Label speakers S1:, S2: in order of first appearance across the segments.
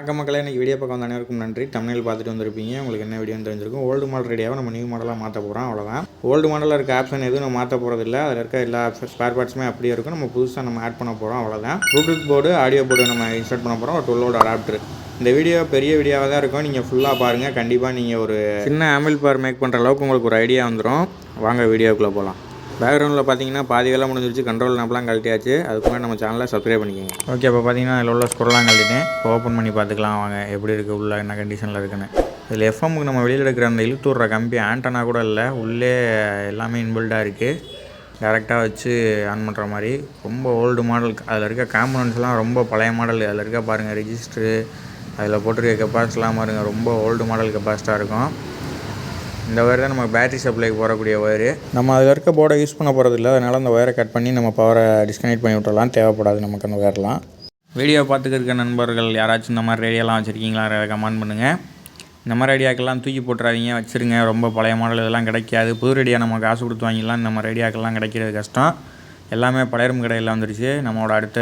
S1: வணக்கம் மக்களே இன்றைக்கி வீடியோ பக்கம் அனைவருக்கும் நன்றி. தமிழில் பார்த்துட்டு வந்திருப்பீங்க. உங்களுக்கு என்ன வீடியோன்னு தெரிஞ்சிருக்கும். ஓல்டு மாடல் ரெடியாக நம்ம நியூ மாடலாக மாற்ற போகிறோம் அவ்வளோதான் ஓல்டு மாடலில் இருக்க ஆப்ஷன் எதுவும் நம்ம மாற்ற போகிறதில்ல அதில் இருக்க எல்லா ஸ்பேர் பார்ட்ஸுமே அப்படியே இருக்கும். நம்ம புதுசாக நம்ம ஆட் பண்ண போகிறோம் அவ்வளோதான் ப்ளூடூத் போர்டு ஆடியோ போர்டு நம்ம இன்ஸ்டால் பண்ண போகிறோம் ஒரு டுவெல்லோட அடாப்டர் இந்த வீடியோ பெரிய வீடியோவாக தான் இருக்கும். நீங்கள் ஃபுல்லாக பாருங்கள் கண்டிப்பாக நீங்கள் ஒரு சின்ன ஆம்பிள் பார் மேக் பண்ணுற அளவுக்கு உங்களுக்கு ஒரு ஐடியா வந்துடும் வாங்க வீடியோக்குள்ளே போகலாம் பேக்ரவுண்டில் பார்த்தீங்கன்னா பாதி வேலை முடிஞ்சிருச்சு கண்ட்ரோல் நம்பலாம் கழட்டியாச்சு. அதுக்கு நம்ம சேனலை சப்ஸ்கிரைப் பண்ணிக்கோங்க. ஓகே இப்போ பார்த்தீங்கன்னா அதில் உள்ள ஸ்குரெல்லாம் கழட்டிட்டேன். இப்போ ஓப்பன் பண்ணி பார்த்துக்கலாம் வாங்க எப்படி இருக்குது உள்ள என்ன கண்டிஷனில் இருக்குன்னு. இதில் எஃப்எம்முக்கு நம்ம வெளியில் எடுக்கிற அந்த இழுத்து விட்ற கம்பி ஆண்டனா கூட இல்லை. உள்ளே எல்லாமே இன்பில்டாக இருக்குது டேரெக்டாக வச்சு ஆன் பண்ணுற மாதிரி. ரொம்ப ஓல்டு மாடல் அதில் இருக்க காம்பனன்ட்ஸ்லாம் ரொம்ப பழைய மாடல் அதில் இருக்க பாருங்கள் ரிஜிஸ்ட்ரு அதில் போட்டிருக்க கெப்பாசிட்டிலாம் பாருங்கள் ரொம்ப ஓல்டு மாடல் கெப்பாசிட்டாக இருக்கும். இந்த ஒயர் தான் நமக்கு பேட்டரி சப்ளைக்கு போகக்கூடிய ஒயரு நம்ம அதில் இருக்க போர்டை யூஸ் பண்ண போகிறது இல்லை. அதனால் அந்த ஒயரை கட் பண்ணி நம்ம பவரை டிஸ்கனெக்ட் பண்ணி விட்டுறலாம். தேவைப்படாது நமக்கு அந்த ஒயர்லாம் வீடியோ பார்த்துக்க இருக்க நண்பர்கள் யாராச்சும் இந்த மாதிரி ரேடியோலாம் வச்சுருக்கீங்களா? கமெண்ட் பண்ணுங்கள் இந்த மாதிரி ஐடியாக்கெல்லாம் தூக்கி போட்டுறாதீங்க. வச்சுருங்க. ரொம்ப பழைய மாடல் இதெல்லாம் கிடைக்காது. புது ரேடியா நம்ம காசு கொடுத்து வாங்கிடலாம். இந்த மாதிரி ரேடியாக்கெல்லாம் கிடைக்கிறது கஷ்டம். எல்லாமே பழையரும் கடையில் வந்துருச்சு. நம்மளோட அடுத்த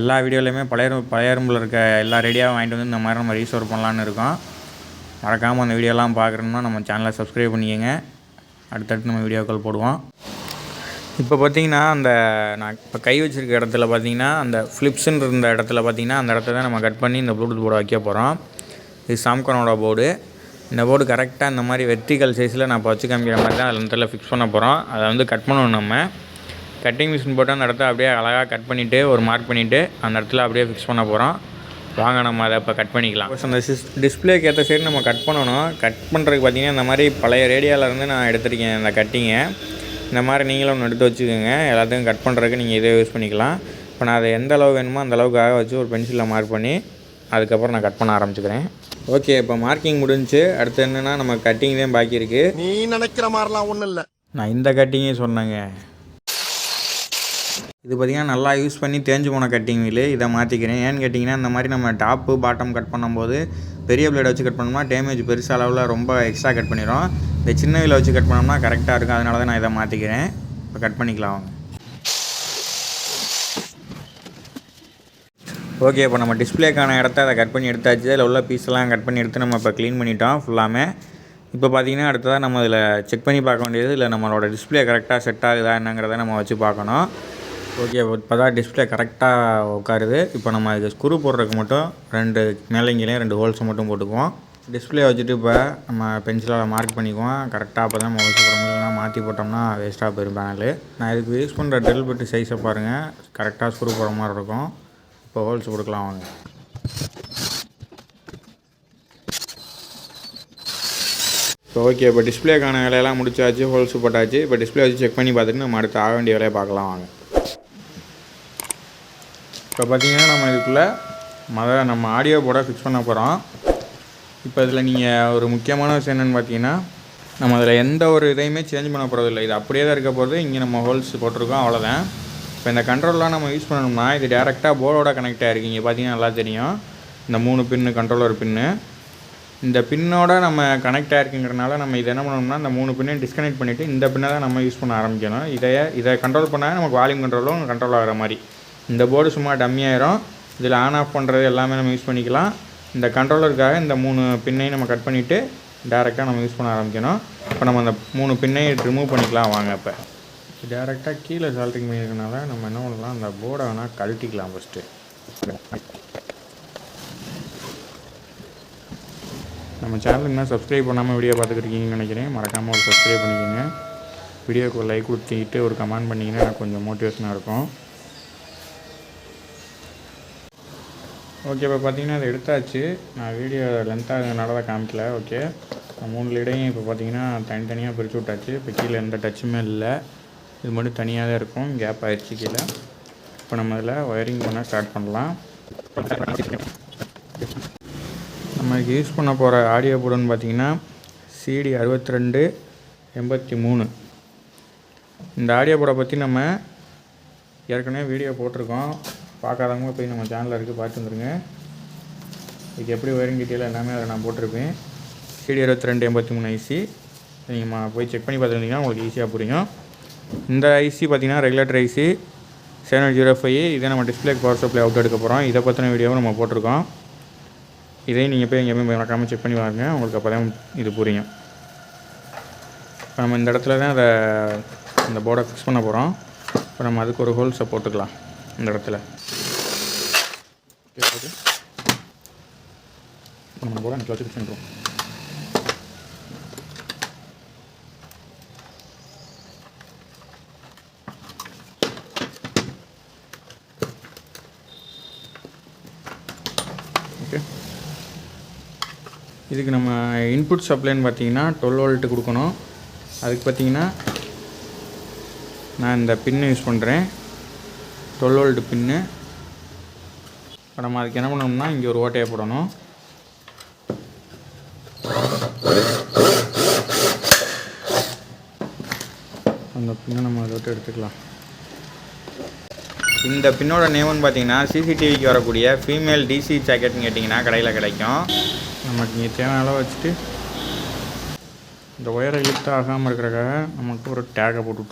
S1: எல்லா வீடியோலையுமே பழைய பழையரும்பில் இருக்க எல்லா ரேடியாவும் வாங்கிட்டு வந்து இந்த மாதிரி நம்ம ரீஸ்டோர் பண்ணலான்னு இருக்கோம். மறக்காமல் அந்த வீடியோலாம் பார்க்குறோம்னா நம்ம சேனலை சப்ஸ்கிரைப் பண்ணிக்கோங்க. அடுத்தடுத்து நம்ம வீடியோக்கள் போடுவோம். இப்போ பார்த்தீங்கன்னா அந்த நான் இப்போ கை வச்சுருக்க இடத்துல பார்த்தீங்கன்னா அந்த ஃப்ளிப்ஸுன்னு இருந்த இடத்துல பார்த்தீங்கன்னா அந்த இடத்த தான் நம்ம கட் பண்ணி இந்த ப்ளூடூத் போர்டை வைக்க போகிறோம் இது சாம்கானோட போர்டு இந்த போர்டு கரெக்டாக இந்த மாதிரி வெர்டிகல் சைஸில் நான் இப்போ வச்சு காமிக்கிற மாதிரி தான் அதில் இடத்துல ஃபிக்ஸ் பண்ண போகிறோம் அதை வந்து கட் பண்ணணும் நம்ம. கட்டிங் மிஷின் போட்டு அந்த இடத்த அப்படியே அழகாக கட் பண்ணிவிட்டு ஒரு மார்க் பண்ணிவிட்டு அந்த இடத்துல அப்படியே ஃபிக்ஸ் பண்ண போகிறோம் வாங்க நம்ம அதை இப்போ கட் பண்ணிக்கலாம். ஃபஸ்ட் அந்த சிஸ் டிஸ்பிளேக்கு ஏற்ற சைடு நம்ம கட் பண்ணணும். கட் பண்ணுறதுக்கு பார்த்தீங்கன்னா இந்த மாதிரி பழைய ரேடியோவிலேருந்து நான் எடுத்திருக்கேன் இந்த கட்டிங்கை இந்த மாதிரி நீங்களும் ஒன்று எடுத்து வச்சுக்கோங்க. எல்லாத்தையும் கட் பண்ணுறதுக்கு நீங்கள் இதை யூஸ் பண்ணிக்கலாம். இப்போ நான் அதை எந்த அளவு வேணுமோ அந்த அளவுக்காக வச்சு ஒரு பென்சிலில் மார்க் பண்ணி அதுக்கப்புறம் நான் கட் பண்ண ஆரம்பிச்சுக்கிறேன். ஓகே இப்போ மார்க்கிங் முடிஞ்சு அடுத்து என்னென்னா நம்ம கட்டிங் தான் பாக்கி இருக்குது
S2: நீ நினைக்கிற மாதிரிலாம் ஒன்றும் இல்லை.
S1: நான் இந்த கட்டிங்கே சொன்னேங்க. இது பார்த்திங்கன்னா நல்லா யூஸ் பண்ணி தேஞ்சு போன கட்டிங் வீலு இதை மாற்றிக்கிறேன் ஏன்னு கேட்டிங்கன்னா இந்த மாதிரி நம்ம டாப்பு பாட்டம் கட் பண்ணும்போது பெரிய பிளேடை வச்சு கட் பண்ணோம்னா டேமேஜ் பெருசு அளவில் ரொம்ப எக்ஸ்ட்ரா கட் பண்ணிடும் இந்த சின்ன வீலை வச்சு கட் பண்ணோம்னா கரெக்டாக இருக்கும். அதனால தான் நான் இதை மாற்றிக்கிறேன் இப்போ கட் பண்ணிக்கலாம் ஓகே இப்போ நம்ம டிஸ்பிளேக்கான இடத்த அதை கட் பண்ணி எடுத்தாச்சு. அதில் உள்ள பீஸ்லாம் கட் பண்ணி எடுத்து நம்ம இப்போ க்ளீன் பண்ணிட்டோம் ஃபுல்லாமே இப்போ பார்த்தீங்கன்னா அடுத்ததாக நம்ம இதில் செக் பண்ணி பார்க்க வேண்டியது இல்லை நம்மளோட டிஸ்பிளே கரெக்டாக செட் ஆகுதா என்னங்கிறத நம்ம வச்சு பார்க்கணும். ஓகே இப்போ தான் டிஸ்பிளே கரெக்டாக உட்காருது. இப்போ நம்ம அதுக்கு ஸ்க்ரூ போடுறதுக்கு மட்டும் ரெண்டு மேலங்கிலையும் ரெண்டு ஹோல்ஸை மட்டும் போட்டுக்குவோம். டிஸ்பிளே வச்சுட்டு இப்போ நம்ம பென்சிலால் மார்க் பண்ணிக்குவோம். கரெக்டாக அப்போ தான் நம்ம ஹோல்ஸ் போட முடியலனா மாற்றி போட்டோம்னா வேஸ்ட்டாக போயிடும் பேனல் நான் இதுக்கு யூஸ் பண்ணுற ட்ரில் பெட்டு சைஸை பாருங்கள் கரெக்டாக ஸ்க்ரூ போடுற மாதிரி இருக்கும். இப்போ ஹோல்ஸ் கொடுக்கலாம் வாங்க. இப்போ ஓகே இப்போ டிஸ்பிளேக்கான வேலையெல்லாம் முடிச்சாச்சு. ஹோல்ஸ் போட்டாச்சு. இப்போ டிஸ்பிளே வச்சு செக் பண்ணி பார்த்துட்டு நம்ம அடுத்து ஆக வேண்டிய வேலையை பார்க்கலாம் வாங்க. இப்போ பார்த்தீங்கன்னா நம்ம இதுக்குள்ளே மொத நம்ம ஆடியோ போட ஃபிக்ஸ் பண்ண போகிறோம் இப்போ இதில் நீங்கள் ஒரு முக்கியமான விஷயம் என்னென்னு பார்த்தீங்கன்னா நம்ம அதில் எந்த ஒரு இதையுமே சேஞ்ச் பண்ண போகிறது இல்லை. இது அப்படியே தான் இருக்க போகிறது இங்கே நம்ம ஹோல்ஸ் போட்டிருக்கோம் அவ்வளோதான் இப்போ இந்த கண்ட்ரோல்லாம் நம்ம யூஸ் பண்ணணும்னா இது டேரெக்டாக போர்டோட கனெக்ட் ஆகிருக்கு இங்கே பார்த்தீங்கன்னா நல்லா தெரியும். இந்த மூணு பின்னு கண்ட்ரோலர் பின்னு இந்த பின்னோட நம்ம கனெக்ட் ஆகிருக்குங்கிறனால நம்ம இதை என்ன பண்ணணும்னா இந்த மூணு பின்னையும் டிஸ்கனெக்ட் பண்ணிவிட்டு இந்த பின்னை தான் நம்ம யூஸ் பண்ண ஆரம்பிக்கணும். இதை இதை கண்ட்ரோல் பண்ணால் நமக்கு வால்யூம் கண்ட்ரோலும் கண்ட்ரோல் ஆகிற மாதிரி. இந்த போர்டு சும்மா டம்மியாயிரும் இதில் ஆன் ஆஃப் பண்ணுறது எல்லாமே நம்ம யூஸ் பண்ணிக்கலாம். இந்த கண்ட்ரோலருக்காக இந்த மூணு பின்னையும் நம்ம கட் பண்ணிவிட்டு டேரெக்டாக நம்ம யூஸ் பண்ண ஆரம்பிக்கணும். இப்போ நம்ம அந்த மூணு பின்னையும் ரிமூவ் பண்ணிக்கலாம். வாங்க இப்போ. டேரெக்டாக கீழே சால்ட்ரிங் பண்ணியிருக்கனால நம்ம என்ன பண்ணலாம்? அந்த போர்டை வேணால் கழட்டிக்கலாம் ஃபஸ்ட்டு நம்ம சேனல் இன்னும் சப்ஸ்கிரைப் பண்ணாமல் வீடியோ பார்த்துக்கிருக்கீங்கன்னு நினைக்கிறேன். மறக்காமல் ஒரு சப்ஸ்கிரைப் பண்ணிக்கோங்க. வீடியோக்கு ஒரு லைக் கொடுத்துக்கிட்டு ஒரு கமெண்ட் பண்ணிங்கன்னா எனக்கு கொஞ்சம் மோட்டிவேஷனாக இருக்கும். ஓகே இப்போ பார்த்தீங்கன்னா அதை எடுத்தாச்சு. நான் வீடியோ லென்த்தாக நடந்தால் காமிக்கல. ஓகே மூணு லீடையும் இப்போ பார்த்தீங்கன்னா தனித்தனியாக பிரித்து விட்டாச்சு. இப்போ கீழே எந்த டச்சுமே இல்லை. இது மட்டும் தனியாக தான் இருக்கும். கேப் ஆயிடுச்சு கீழே. இப்போ நம்ம இதில் ஒயரிங் பண்ண ஸ்டார்ட் பண்ணலாம். நம்ம யூஸ் பண்ண போகிற ஆடியோ போர்டுன்னு பார்த்தீங்கன்னா சிடி அறுபத்தி ரெண்டு எண்பத்தி மூணு இந்த ஆடியோ போர்டை பற்றி நம்ம ஏற்கனவே வீடியோ போட்டிருக்கோம். பார்க்காதவங்க போய் நம்ம சேனலில் இருக்குது பார்த்து வந்துருங்க. இதுக்கு எப்படி ஒயரிங் டீட்டெயில் எல்லாமே அதில் நான் போட்டிருப்பேன். சிடி இருபத்தி ரெண்டு எண்பத்தி மூணு ஐசி நீங்கள் போய் செக் பண்ணி பார்த்துருந்தீங்கன்னா உங்களுக்கு ஈஸியாக புரியும். இந்த ஐசி பார்த்தீங்கன்னா regulator IC seven zero five இதே நம்ம டிஸ்பிளே பவர் சப்ளை அவுட் எடுக்க போகிறோம் இதை பற்றின வீடியோவும் நம்ம போட்டிருக்கோம். இதையும் நீங்கள் போய் எங்கேயுமே மறக்காமல் செக் பண்ணி பாருங்கள் உங்களுக்கு அப்போ தான் இது புரியும். இப்போ நம்ம இந்த இடத்துல தான் அதை இந்த போர்டை ஃபிக்ஸ் பண்ண போகிறோம் இப்போ நம்ம அதுக்கு ஒரு ஹோல்ஸை போட்டுக்கலாம் இந்த இடத்துல. நம்ம போட எனக்கு வச்சு ஃபிக்ஸ் ஓகே இதுக்கு நம்ம இன்புட் சப்ளைன்னு பார்த்தீங்கன்னா டுவெல் வோல்ட்டு கொடுக்கணும். அதுக்கு பார்த்தீங்கன்னா நான் இந்த பின்னு யூஸ் பண்ணுறேன் டுவெல் வோல்ட் பின்னு இப்போ நம்ம அதுக்கு என்ன பண்ணணும்னா இங்கே ஒரு ஓட்டையை போடணும். அந்த பின்னை நம்ம அதை விட்டு எடுத்துக்கலாம். இந்த பின்னோட நேம்னு பார்த்தீங்கன்னா சிசிடிவிக்கு வரக்கூடிய ஃபீமேல் டிசி ஜாக்கெட்னு கேட்டிங்கன்னா கடையில் கிடைக்கும். நமக்கு இங்கே தேவையான அளவு வச்சுட்டு இந்த ஒயரை இழுத்து ஆகாமல் இருக்கிறக்காக நமக்கு ஒரு டேகை போட்டு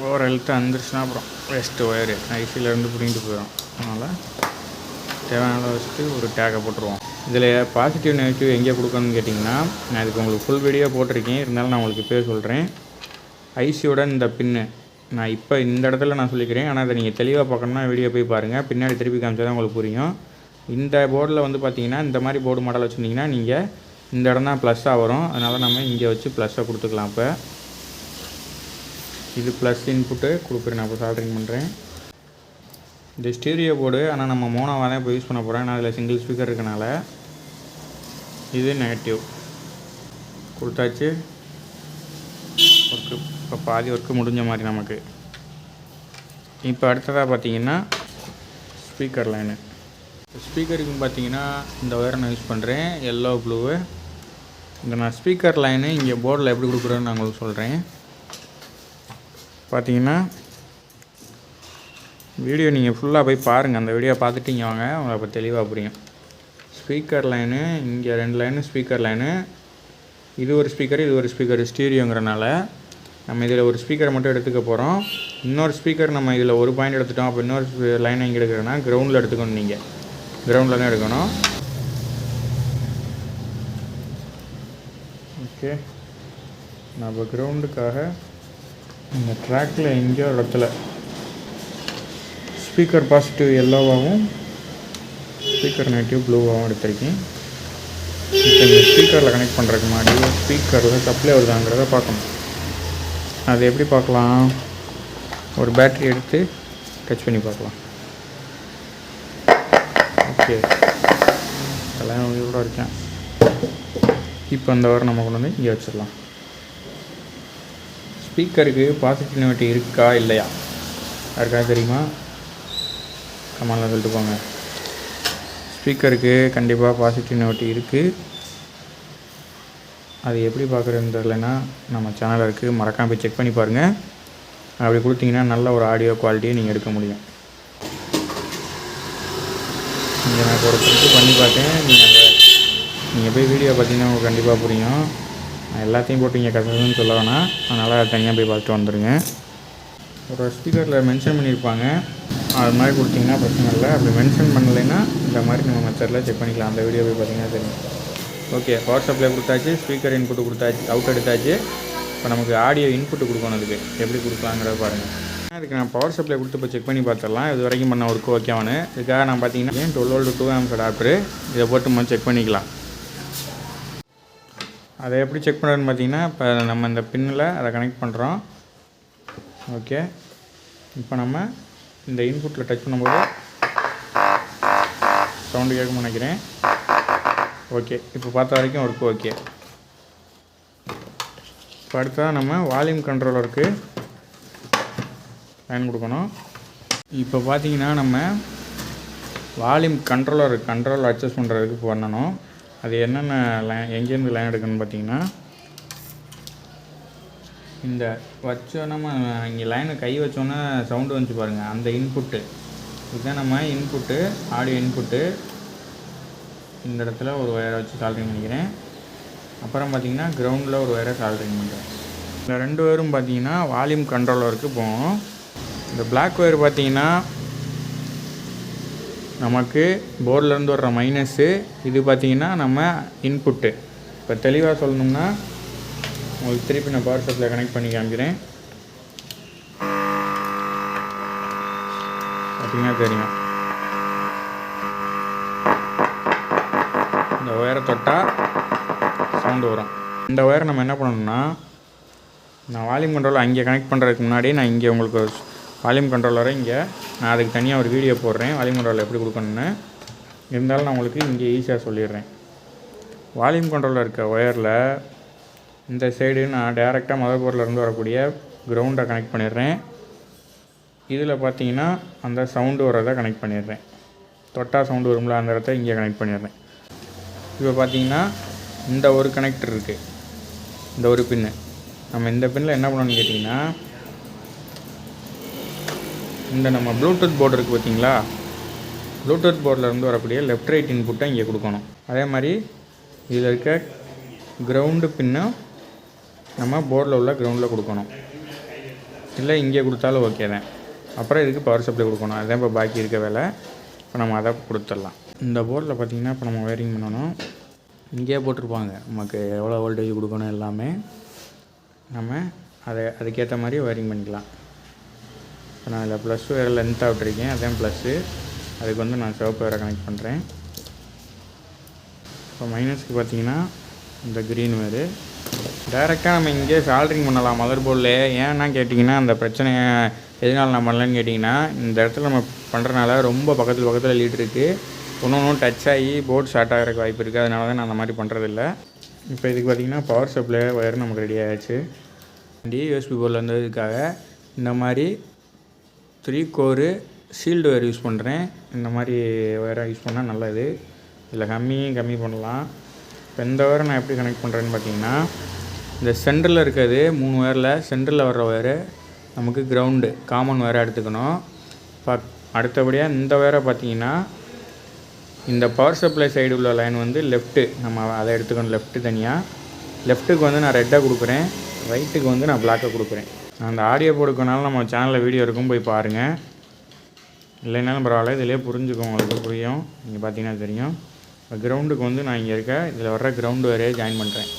S1: ஓவர் ஹெல்த்து வந்துருச்சுன்னா அப்புறம் வேஸ்ட்டு ஒயரு ஐசியிலேருந்து பிடிங்கிட்டு போயிடும் அதனால் தேவையான வச்சுட்டு ஒரு டேக்கை போட்டுருவோம். இதில் பாசிட்டிவ் நெகட்டிவ் எங்கே கொடுக்கணும்னு கேட்டிங்கன்னா நான் இதுக்கு உங்களுக்கு ஃபுல் வீடியோ போட்டிருக்கேன். இருந்தாலும் நான் உங்களுக்கு பேர் சொல்கிறேன் ஐசியோட இந்த பின்னு நான் இப்போ இந்த இடத்துல நான் சொல்லிக்கிறேன். ஆனால் அதை நீங்கள் தெளிவாக பார்க்கணுன்னா வீடியோ போய் பாருங்கள் பின்னாடி திருப்பி காமிச்சா தான் உங்களுக்கு புரியும். இந்த போர்டில் வந்து பார்த்தீங்கன்னா இந்த மாதிரி போர்டு மாடல் வச்சுருந்தீங்கன்னா நீங்கள் இந்த இடம் தான் ப்ளஸ்ஸாக வரும். அதனால் நம்ம இங்கே வச்சு ப்ளஸ்ஸை கொடுத்துக்கலாம் இப்போ. இது ப்ளஸ் இன்புட்டு கொடுக்குறேன் நான் இப்போ சால்ட்ரிங் பண்ணுறேன் இது ஸ்டீரியோ போர்டு ஆனால் நம்ம மோனோவாக தான் இப்போ யூஸ் பண்ண போகிறேன் நான் அதில் சிங்கிள் ஸ்பீக்கர் இருக்கனால. இது நெகட்டிவ் கொடுத்தாச்சு. ஒர்க்கு இப்போ பாதி ஒர்க்கு முடிஞ்ச மாதிரி நமக்கு. இப்போ அடுத்ததாக பார்த்தீங்கன்னா ஸ்பீக்கர் லைனு ஸ்பீக்கருக்கு பார்த்தீங்கன்னா இந்த ஒயரை நான் யூஸ் பண்ணுறேன் எல்லோ ப்ளூவு இந்த நான் ஸ்பீக்கர் லைனு இங்கே போர்டில் எப்படி கொடுக்குறேன்னு நான் உங்களுக்கு சொல்கிறேன் பார்த்தீங்கன்னா வீடியோ நீங்கள் ஃபுல்லாக போய் பாருங்கள் அந்த வீடியோ பார்த்துட்டீங்க வாங்க உங்களுக்கு அப்போ தெளிவாக புரியும். ஸ்பீக்கர் லைனு இங்கே ரெண்டு லைனு ஸ்பீக்கர் லைனு இது ஒரு ஸ்பீக்கர் இது ஒரு ஸ்பீக்கர் ஸ்டீரியோங்கிறனால நம்ம இதில் ஒரு ஸ்பீக்கரை மட்டும் எடுத்துக்க போகிறோம் இன்னொரு ஸ்பீக்கர் நம்ம இதில் ஒரு பாயிண்ட் எடுத்துட்டோம் அப்போ இன்னொரு லைன் எங்கே எடுக்கிறோன்னா கிரவுண்டில் எடுத்துக்கணும் நீங்கள் கிரவுண்டில் தான் எடுக்கணும். ஓகே நான் இப்போ கிரவுண்டுக்காக இந்த ட்ராக்கில் எங்கேயோ இடத்துல. ஸ்பீக்கர் பாசிட்டிவ் எல்லோவாகவும் ஸ்பீக்கர் நெகட்டிவ் ப்ளூவாகவும் எடுத்திருக்கேன். இப்போ இந்த ஸ்பீக்கரில் கனெக்ட் பண்ணுறதுக்கு முன்னாடி ஸ்பீக்கரில் சப்ளை வருதாங்கிறத பார்க்கணும். அது எப்படி பார்க்கலாம்? ஒரு பேட்டரி எடுத்து டச் பண்ணி பார்க்கலாம். ஓகே எல்லாம் இவ்வளோ இருக்கேன். இப்போ அந்த வாரம் நம்ம கொண்டு வந்து இங்கே வச்சிடலாம். ஸ்பீக்கருக்கு பாசிட்டிவிட்டி இருக்கா இல்லையா? யாருக்காவது தெரியுமா? கமாலில் சொல்லிட்டு போங்க. ஸ்பீக்கருக்கு கண்டிப்பாக பாசிட்டிவ் நோட்டி இருக்குது அது எப்படி பார்க்குறதுன்னு தெரிலனா நம்ம சேனலில் இருக்குது மறக்காம போய் செக் பண்ணி பாருங்கள் அப்படி கொடுத்தீங்கன்னா நல்ல ஒரு ஆடியோ குவாலிட்டியை நீங்கள் எடுக்க முடியும். இங்கே நான் ஒரு ட்ரிப்பு பண்ணி பார்த்தேன். நீங்கள் நீங்கள் போய் வீடியோ பார்த்தீங்கன்னா உங்களுக்கு கண்டிப்பாக புரியும். எல்லாத்தையும் போட்டு இங்கே கசதுன்னு சொல்ல வேணாம். அதனால் தனியாக போய் பார்த்துட்டு வந்துடுங்க ஒரு ஸ்பீக்கரில் மென்ஷன் பண்ணியிருப்பாங்க. அது மாதிரி கொடுத்தீங்கன்னா பிரச்சனை இல்லை. அப்படி மென்ஷன் பண்ணலைன்னா இந்த மாதிரி நம்ம மெத்தடில் செக் பண்ணிக்கலாம். அந்த வீடியோ போய் பார்த்தீங்கன்னா தெரியும். ஓகே பவர் சப்ளை கொடுத்தாச்சு ஸ்பீக்கர் இன்புட்டு கொடுத்தாச்சு அவுட் எடுத்தாச்சு. இப்போ நமக்கு ஆடியோ இன்புட்டு கொடுக்கணும் அதுக்கு. எப்படி கொடுக்கலாங்கிறத பாருங்கள் அதுக்கு நான் பவர் சப்ளை கொடுத்து இப்போ செக் பண்ணி பார்த்துடலாம். இது வரைக்கும் பண்ண ஒர்க்கு ஓகேவானு இதுக்காக நான் பார்த்தீங்கன்னா ஏன் twelve volt two amps adapter இதை போட்டு நம்ம செக் பண்ணிக்கலாம். அதை எப்படி செக் பண்ணுறதுன்னு பார்த்தீங்கன்னா இப்போ நம்ம இந்த பின்னில் அதை கனெக்ட் பண்ணுறோம் ஓகே இப்போ நம்ம இந்த இன்புட்டில் டச் பண்ணும்போது சவுண்டு கேட்கும் நினைக்கிறேன். ஓகே இப்போ பார்த்த வரைக்கும் ஒர்க் ஓகே இப்போ அடுத்ததாக நம்ம வால்யூம் கண்ட்ரோலருக்கு லைன் கொடுக்கணும். இப்போ பார்த்தீங்கன்னா நம்ம வால்யூம் கண்ட்ரோலர் கண்ட்ரோல் அட்ஜஸ்ட் பண்ணுறதுக்கு பண்ணணும்? அது என்னென்ன லைன் எங்கேருந்து லைன் எடுக்கணும்னு பார்த்தீங்கன்னா இந்த வச்சோன்னா நம்ம இங்கே லைனை கை வச்சோன்னே சவுண்டு வந்துச்சு பாருங்கள் அந்த இன்புட்டு இதுதான் நம்ம இன்புட்டு ஆடியோ இன்புட்டு இந்த இடத்துல ஒரு ஒயரை வச்சு சால்ட்ரிங் பண்ணிக்கிறேன். அப்புறம் பார்த்தீங்கன்னா கிரவுண்டில் ஒரு ஒயரை சால்ட்ரிங் பண்ணுறேன் இந்த ரெண்டு ஒயரும் பார்த்தீங்கன்னா வால்யூம் கண்ட்ரோலருக்கு போகும் இந்த பிளாக் ஒயர் பார்த்தீங்கன்னா நமக்கு போர்ட்லேருந்து வர்ற மைனஸு இது பார்த்திங்கன்னா நம்ம இன்புட்டு இப்போ தெளிவாக சொல்லணும்னா உங்களுக்கு திருப்பி நான் பவர் சப்ளை கனெக்ட் பண்ணி காமிக்கிறேன். பார்த்திங்கன்னா தெரியும். இந்த ஒயரை தொட்டால் சவுண்டு வரும். இந்த ஒயரை நம்ம என்ன பண்ணணும்னா நான் வால்யூம் கண்ட்ரோலர் அங்கே கனெக்ட் பண்ணுறதுக்கு முன்னாடி நான் இங்கே உங்களுக்கு வால்யூம் கண்ட்ரோலரை இங்கே நான் அதுக்கு தனியாக ஒரு வீடியோ போடுறேன். வால்யூம் எப்படி கொடுக்கணும்னு. இருந்தாலும் நான் உங்களுக்கு இங்கே ஈஸியாக சொல்லிடுறேன். வால்யூம் கண்ட்ரோலில் இருக்க ஒயரில் இந்த சைடு நான் டேரெக்டாக மதர் போர்டிலேருந்து வரக்கூடிய கிரவுண்டை கனெக்ட் பண்ணிடுறேன். இதில் பார்த்தீங்கன்னா அந்த சவுண்டு வரதை கனெக்ட் பண்ணிடுறேன். தொட்டா சவுண்டு வரும்ல அந்த இடத்த இங்கே கனெக்ட் பண்ணிடுறேன். இப்போ பார்த்தீங்கன்னா இந்த ஒரு கனெக்டர் இருக்குது இந்த ஒரு பின்னு நம்ம இந்த பின்னில் என்ன பண்ணணும்னு கேட்டிங்கன்னா இந்த நம்ம ப்ளூடூத் போர்டு இருக்குது பார்த்தீங்களா? ப்ளூடூத் போர்டில் இருந்து வரக்கூடிய லெஃப்ட் ரைட் இன்புட்டை இங்கே கொடுக்கணும். அதே மாதிரி இதில் இருக்க கிரவுண்டு பின்னை நம்ம போர்டில் உள்ள கிரவுண்டில் கொடுக்கணும். இல்லை இங்கே கொடுத்தாலும் ஓகே தான். அப்புறம் இதுக்கு பவர் சப்ளை கொடுக்கணும். அதுதான் இப்போ பாக்கி இருக்க வேலை. இப்போ நம்ம அதை கொடுத்துடலாம். இந்த போர்டில் பார்த்தீங்கன்னா இப்போ நம்ம ஒயரிங் பண்ணணும். இங்கேயே போட்டிருப்பாங்க. நமக்கு எவ்வளோ வோல்டேஜ் கொடுக்கணும் எல்லாமே. நம்ம அதை அதுக்கேற்ற மாதிரி ஒயரிங் பண்ணிக்கலாம். இப்போ நான் இதில் ப்ளஸ் வேறு லென்த்தாக விட்டுருக்கேன். அதான் ப்ளஸ்ஸு அதுக்கு வந்து நான் சிவப்பு வேறு கனெக்ட் பண்ணுறேன் இப்போ மைனஸ்க்கு பார்த்தீங்கன்னா இந்த க்ரீன் வேறு. டேரெக்டாக நம்ம இங்கே சால்ட்ரிங் பண்ணலாம் மதர் போர்டில் ஏன்னா கேட்டிங்கன்னா அந்த பிரச்சனையை எதனால் நான் பண்ணலன்னு கேட்டிங்கன்னா இந்த இடத்துல நம்ம பண்ணுறனால ரொம்ப பக்கத்தில் பக்கத்தில் லீட் இருக்குது ஒன்று ஒன்றும் டச் ஆகி போர்டு ஷார்ட் ஆகிறதுக்கு வாய்ப்பு இருக்குது அதனால தான் நான் அந்த மாதிரி பண்ணுறதில்ல இப்போ இதுக்கு பார்த்திங்கன்னா பவர் சப்ளை ஒயர் நமக்கு ரெடி ஆகிடுச்சு வண்டி யூஎஸ்பி போர்டில் வந்ததுக்காக இந்த மாதிரி three core shield wire use பண்ணுறேன் இந்த மாதிரி ஒயராக யூஸ் பண்ணால் நல்லது. இதில் கம்மியும் கம்மி பண்ணலாம். இப்போ இந்த ஒயரை நான் எப்படி கனெக்ட் பண்ணுறேன்னு பார்த்தீங்கன்னா இந்த சென்டரில் இருக்கிறது மூணு ஒயரில் சென்டரில் வர்ற ஒயரு நமக்கு கிரவுண்டு காமன் ஒயராக எடுத்துக்கணும். இப்போ அடுத்தபடியாக இந்த ஒயரை பார்த்தீங்கன்னா இந்த பவர் சப்ளை சைடு உள்ள லைன் வந்து லெஃப்ட்டு நம்ம அதை எடுத்துக்கணும் லெஃப்ட்டு தனியாக லெஃப்ட்டுக்கு வந்து நான் ரெட்டாக கொடுக்குறேன். ரைட்டுக்கு வந்து நான் பிளாக்கை கொடுக்குறேன். அந்த ஆடியோ போடுக்கனால நம்ம சேனலில் வீடியோ இருக்கும் போய் பாருங்கள் இல்லைனாலும் பரவாயில்ல இதிலே புரிஞ்சுக்கும் உங்களுக்கு புரியும். நீங்கள் பார்த்தீங்கன்னா தெரியும். இப்போ கிரவுண்டுக்கு வந்து நான் இங்கே இருக்க இதில் வர்ற கிரவுண்டு வேறையே ஜாயின் பண்ணுறேன்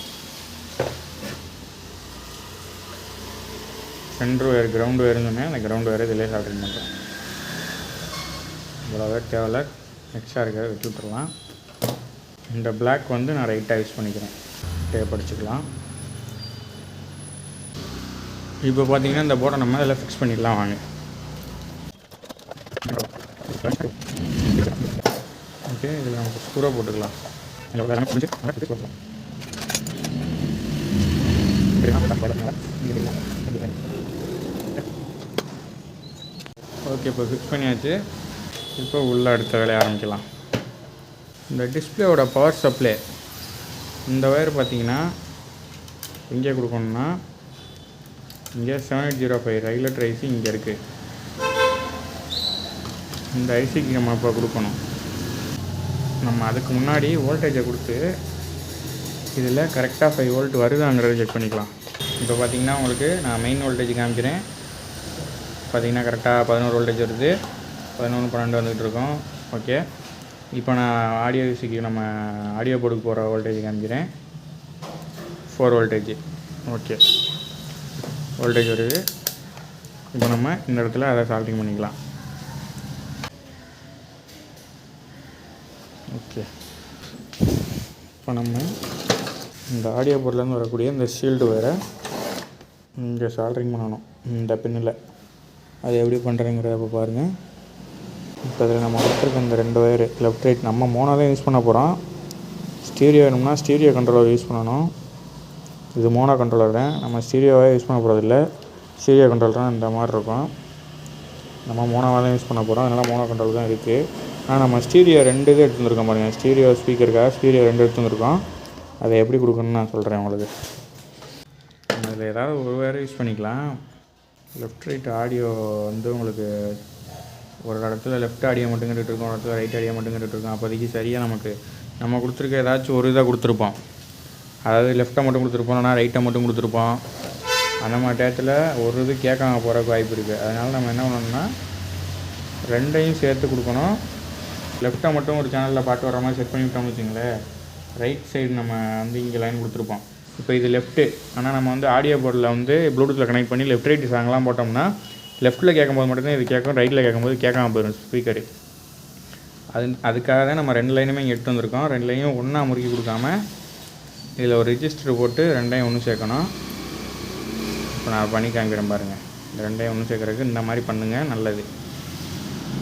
S1: சென்ட்ரு வேறு கிரவுண்டு வேறுன்னு அந்த கிரவுண்டு வேறு இதிலே சால்ட்ரிங் பண்ணுறேன் இவ்வளோ தேவையில்ல. எக்ஸ்ட்ரா இருக்கிறத விட்டு விட்டுறலாம். இந்த பிளாக் வந்து நான் ரைட்டாக யூஸ் பண்ணிக்கிறேன். டேப் அடிச்சுக்கலாம் இப்போ பார்த்தீங்கன்னா இந்த போர்டை நம்ம இதில் ஃபிக்ஸ் பண்ணிடலாம் வாங்க. ஓகே இதில் நமக்கு ஸ்க்ரூவை போட்டுக்கலாம். இதில் வேறு போட்டுக்கலாம் ஓகே இப்போ ஃபிக்ஸ் பண்ணியாச்சு. இப்போ உள்ளே அடுத்த வேலையை ஆரம்பிக்கலாம். இந்த டிஸ்பிளேவோட பவர் சப்ளை இந்த ஒயர் பார்த்தீங்கன்னா எங்கே கொடுக்கணுன்னா இங்கே seven eight zero five regulator IC இங்கே இருக்குது இந்த ஐசிக்கு நம்ம இப்போ கொடுக்கணும். நம்ம அதுக்கு முன்னாடி வோல்டேஜை கொடுத்து இதில் கரெக்டாக ஃபைவ் வோல்ட் வருதாங்கிறத செக் பண்ணிக்கலாம். இப்போ பார்த்தீங்கன்னா உங்களுக்கு நான் மெயின் வோல்டேஜ் காமிக்கிறேன். பார்த்திங்கன்னா கரெக்டாக பதினோரு வோல்டேஜ் வருது. பதினொன்று பன்னெண்டு வந்துகிட்டு இருக்கோம். ஓகே இப்போ நான் ஆடியோ ஐசிக்கு நம்ம ஆடியோ போர்டுக்கு போகிற வோல்டேஜ் காமிக்கிறேன். ஃபோர் வோல்டேஜ் ஓகே வோல்டேஜ் வருது. இப்போ நம்ம இந்த இடத்துல அதை சால்டிங் பண்ணிக்கலாம். ஓகே இப்போ நம்ம இந்த ஆடியோ போர்ட்லேருந்து வரக்கூடிய இந்த ஷீல்டு வேறு இங்கே சால்ட்ரிங் பண்ணணும் இந்த பின்னில் அது எப்படி பண்ணுறேங்கிறத இப்போ பாருங்கள் இப்போ அதில் நம்ம வளர்த்துருக்க இந்த ரெண்டு ஒயரு லெஃப்ட் ரைட் நம்ம மோனோ தான் யூஸ் பண்ண போகிறோம் ஸ்டீரியோ வேணும்னா ஸ்டீரியோ கண்ட்ரோலர் யூஸ் பண்ணணும். இது மோனோ கண்ட்ரோலர் தான். நம்ம ஸ்டீரியோவாக யூஸ் பண்ண போகிறதில்ல ஸ்டீரியோ கண்ட்ரோல் தான் இந்த மாதிரி இருக்கும். நம்ம மோனோவாக தான் யூஸ் பண்ண போகிறோம் அதனால் மோனோ கண்ட்ரோல் தான் இருக்குது ஆனால் நம்ம ஸ்டீரியோ ரெண்டு இது எடுத்துருக்கோம் பாருங்கள் ஸ்டீரியோ ஸ்பீக்கருக்காக ஸ்டீரியோ ரெண்டு எடுத்துருக்கோம் அதை எப்படி கொடுக்கணும்னு நான் சொல்கிறேன் உங்களுக்கு. அதில் ஏதாவது ஒரு வேறு யூஸ் பண்ணிக்கலாம். லெஃப்ட் ரைட் ஆடியோ வந்து உங்களுக்கு ஒரு இடத்துல லெஃப்ட் ஆடியோ மட்டும் கேட்டுட்டு இருக்கோம். ஒரு இடத்துல ரைட் ஆடியோ மட்டும் கேட்டுட்டு இருக்கோம். அப்போதைக்கு சரியாக நமக்கு நம்ம கொடுத்துருக்க ஏதாச்சும் ஒரு இதாக கொடுத்துருப்போம். அதாவது லெஃப்ட்டை மட்டும் கொடுத்துருப்போம் இல்லைனா ரைட்டை மட்டும் கொடுத்துருப்போம். அந்த மாதிரி டயத்தில் ஒரு இது கேட்காம போகிறக்கு வாய்ப்பு இருக்குது அதனால் நம்ம என்ன பண்ணணும்னா ரெண்டையும் சேர்த்து கொடுக்கணும். லெஃப்ட்டை மட்டும் ஒரு சேனலில் பாட்டு வர மாதிரி செட் பண்ணிவிட்டோம்னு வச்சுங்களேன் ரைட் சைடு நம்ம வந்து இங்கே லைன் கொடுத்துருப்போம். இப்போ இது லெஃப்ட்டு ஆனால் நம்ம வந்து ஆடியோ போர்டில் வந்து ப்ளூடூத்தில் கனெக்ட் பண்ணி லெஃப்ட் ரைட் சாங்லாம் போட்டோம்னா லெஃப்ட்டில் கேட்கும்போது மட்டும்தான் இது கேட்கும் ரைட்டில் கேட்கும்போது கேட்காம போயிடும் ஸ்பீக்கரு அது அதுக்காக தான் நம்ம ரெண்டு லைனுமே இங்கே எடுத்து வந்திருக்கோம். ரெண்டு லைனும் ஒன்றா முறுக்கி கொடுக்காம இதில் ஒரு ரிஜிஸ்டர் போட்டு ரெண்டையும் ஒன்று சேர்க்கணும். இப்போ நான் பண்ணி காமிக்கிறேன் பாருங்கள் இந்த ரெண்டையும் ஒன்று சேர்க்குறதுக்கு இந்த மாதிரி பண்ணுங்கள் நல்லது.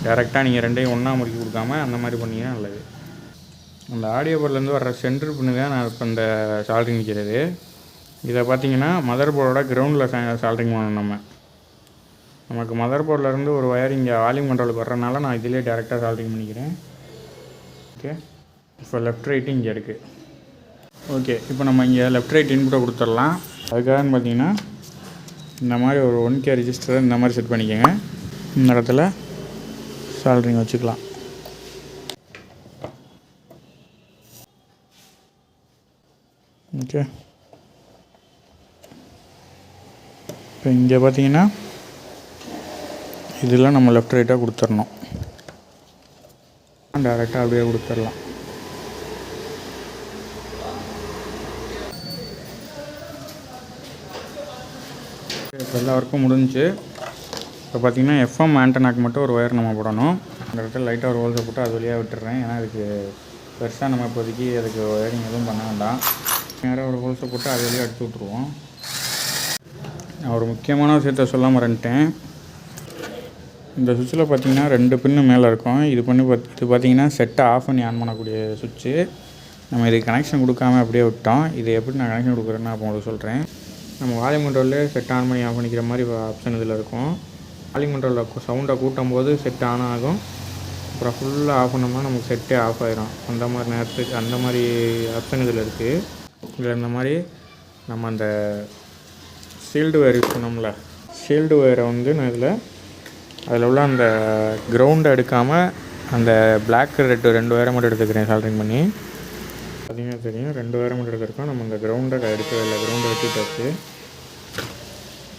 S1: டேரெக்டாக நீங்கள் ரெண்டையும் ஒன்றா முறுக்கி கொடுக்காம அந்த மாதிரி பண்ணிங்கன்னா நல்லது. அந்த ஆடியோ போர்ட்லேருந்து வர்ற சென்டர் பின்னு தான் நான் இப்போ இந்த சால்ட்ரிங் நிற்கிறது இதை பார்த்தீங்கன்னா மதர் போர்டோட கிரவுண்டில் சால்ட்ரிங் பண்ணணும் நம்ம. நமக்கு மதர் போர்ட்லேருந்து ஒரு ஒயர் இங்கே வால்யூம் கண்ட்ரோலுக்கு வர்றதுனால நான் இதிலே டேரெக்டாக சால்ட்ரிங் பண்ணிக்கிறேன். ஓகே இப்போ லெஃப்ட் ரைட்டு இங்கே இருக்குது ஓகே இப்போ நம்ம இங்கே லெஃப்ட் ரைட் இன்புட்டை கொடுத்துடலாம். அதுக்காகன்னு பார்த்தீங்கன்னா இந்த மாதிரி ஒரு ஒன் கே ரிஜிஸ்டரை இந்த மாதிரி செட் பண்ணிக்கோங்க. இந்த இடத்துல சால்ட்ரிங் வச்சுக்கலாம். ஓகே இப்போ இங்கே பார்த்தீங்கன்னா இதெல்லாம் நம்ம லெஃப்ட் ரைட்டாக கொடுத்துடணும். டேரெக்டாக அப்படியே கொடுத்துடலாம். இப்போ எல்லா ஒர்க்கும் முடிஞ்சுச்சு. இப்போ பார்த்தீங்கன்னா எஃப்எம் ஆண்டனாக்கு மட்டும் ஒரு ஒயர் நம்ம போடணும். அந்த இடத்துல லைட்டாக ஒரு ஹோல்ஸை போட்டு அது வழியாக விட்டுறேன். ஏன்னா அதுக்கு பெருசாக நம்ம இப்போதைக்கு அதுக்கு ஒயரிங் எதுவும் பண்ண வேண்டாம். நேராக ஒரு ஹோல்ஸை போட்டு அது வழியாக எடுத்து விட்ருவோம் நான் ஒரு முக்கியமான விஷயத்த சொல்லாமல் மறந்துட்டேன் இந்த சுவிட்சில் பார்த்தீங்கன்னா ரெண்டு பின்னு மேலே இருக்கும். இது பண்ணி பார்த்து இது பார்த்தீங்கன்னா செட்டை ஆஃப் பண்ணி ஆன் பண்ணக்கூடிய சுவிட்சு நம்ம இதுக்கு கனெக்ஷன் கொடுக்காம அப்படியே விட்டோம். இது எப்படி நான் கனெக்ஷன் கொடுக்குறேன்னு அப்போ உங்களுக்கு சொல்கிறேன் நம்ம வால்யூம் கண்ட்ரோல்லே செட் ஆன் பண்ணி ஆஃப் பண்ணிக்கிற மாதிரி ஆப்ஷன் இதில் இருக்கும். வால்யூம் கண்ட்ரோலில் சவுண்டை கூட்டும் போது செட் ஆன் ஆகும். அப்புறம் ஃபுல்லாக ஆஃப் பண்ணோம்னா நமக்கு செட்டே ஆஃப் ஆயிரும். அந்த மாதிரி நேரத்துக்கு அந்த மாதிரி ஆப்ஷன் இதில் இருக்குது இதில் இந்த மாதிரி நம்ம அந்த ஷீல்டு ஒயர் யூஸ் பண்ணோம்ல. ஷீல்டு ஒயரை வந்து நான் இதில் அதில் உள்ள அந்த கிரவுண்டை எடுக்காமல் அந்த பிளாக் ரெட் ரெண்டு ஒயரை மட்டும் எடுத்துக்கிறேன் சால்ட்ரிங் பண்ணி. பார்த்தீங்கன்னா தெரியும் ரெண்டு ஒயரை மட்டும் எடுத்துருக்கோம் நம்ம அந்த கிரவுண்டை எடுக்கவே இல்லை. கிரவுண்டை வெட்டிட்டாச்சு.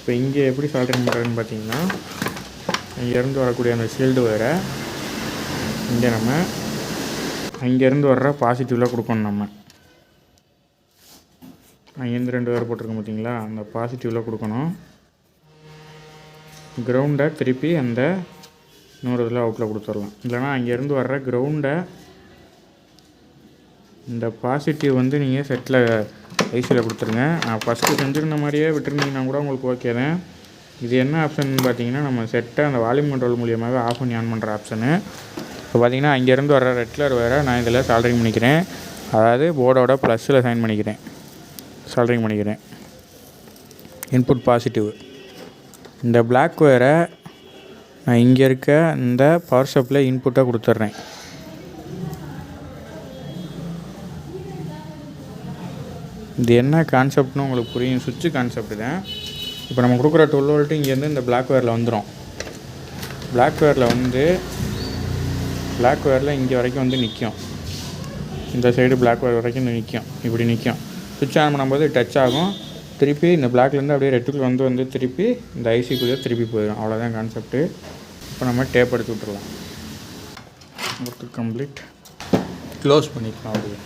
S1: இப்போ இங்கே எப்படி சால்ட்ரிங் பண்ணுறதுன்னு பார்த்தீங்கன்னா இங்கேருந்து வரக்கூடிய அந்த ஷீல்டு வேறு. இங்கே நம்ம அங்கேருந்து வர்ற பாசிட்டிவ்லாம் கொடுக்கணும் நம்ம. அங்கேருந்து ரெண்டு வேறு போட்டிருக்கோம் பார்த்தீங்களா? அந்த பாசிட்டிவ்லாம் கொடுக்கணும். கிரவுண்டை திருப்பி அந்த இன்னொரு இதில் அவுட்டில் கொடுத்துடலாம். இல்லைனா அங்கேருந்து வர்ற கிரவுண்டை இந்த பாசிட்டிவ் வந்து நீங்கள் செட்டில் ஐசியில் கொடுத்துருங்க. நான் ஃபஸ்ட்டு செஞ்சுருந்த மாதிரியே விட்டுருந்தீங்கன்னா கூட உங்களுக்கு ஓகே தான். இது என்ன ஆப்ஷன் பார்த்தீங்கன்னா நம்ம செட்டை அந்த வால்யூம் கண்ட்ரோல் மூலியமாகவே ஆஃப் பண்ணி ஆன் பண்ணுற ஆப்ஷனு இப்போ பார்த்தீங்கன்னா அங்கேருந்து வர ரெட்லர் வேறு நான் இதில் சால்ட்ரிங் பண்ணிக்கிறேன். அதாவது போர்டோட ப்ளஸில் சைன் பண்ணிக்கிறேன். சால்ட்ரிங் பண்ணிக்கிறேன். இன்புட் பாசிட்டிவ் இந்த பிளாக் வேறு நான் இங்கே இருக்க இந்த பவர் சப்ளை இன்புட்டாக கொடுத்துட்றேன் இது என்ன கான்செப்ட்னு உங்களுக்கு புரியும்? சுவிட்சு கான்செப்ட் தான் இப்போ நம்ம கொடுக்குற டுவெல் வோல்ட்டு இங்கேருந்து இந்த பிளாக் ஒயரில் வந்துடும் பிளாக் ஒயரில் வந்து பிளாக் ஒயரில் இங்கே வரைக்கும் வந்து நிற்கும் இந்த சைடு பிளாக் ஒயர் வரைக்கும் நிற்கும் இப்படி நிற்கும் சுவிட்ச் ஆன் பண்ணும்போது டச் ஆகும். திருப்பி இந்த பிளாக்லேருந்து அப்படியே ரெட்டுக்குள்ள வந்து வந்து திருப்பி இந்த ஐசிக்குள்ளேயே திருப்பி போயிடும் அவ்வளோதான் கான்செப்ட்டு இப்போ நம்ம டேப் எடுத்து விட்டுருலாம் ஒர்க்கு கம்ப்ளீட் க்ளோஸ் பண்ணிக்கலாம் அப்படியே.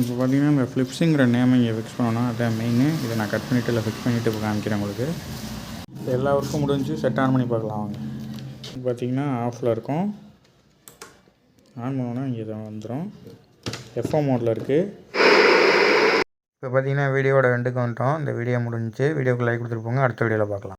S1: இப்போ பார்த்தீங்கன்னா இந்த ஃப்ளிப்ஸுங்கிற நேம் இங்கே ஃபிக்ஸ் பண்ணணும் அதான் மெயின் இதை நான் கட் பண்ணிவிட்டு இல்லை ஃபிக்ஸ் பண்ணிவிட்டு இப்போ காமிக்கிறேன் உங்களுக்கு. எல்லா ஒர்க்கும் முடிஞ்சு செட் ஆன் பண்ணி பார்க்கலாம் வாங்க. இப்போ பார்த்தீங்கன்னா ஆஃபில் இருக்கும். ஆன் பண்ணோன்னா இங்கே தான் வந்துடும் எஃப்எம் மோடில் இருக்குது இப்போ பார்த்தீங்கன்னா வீடியோட வெண்டுக்கு வந்துட்டோம். இந்த வீடியோ முடிஞ்சு வீடியோக்கு லைக் கொடுத்துட்டு போங்க. அடுத்த வீடியோவில் பார்க்கலாம்.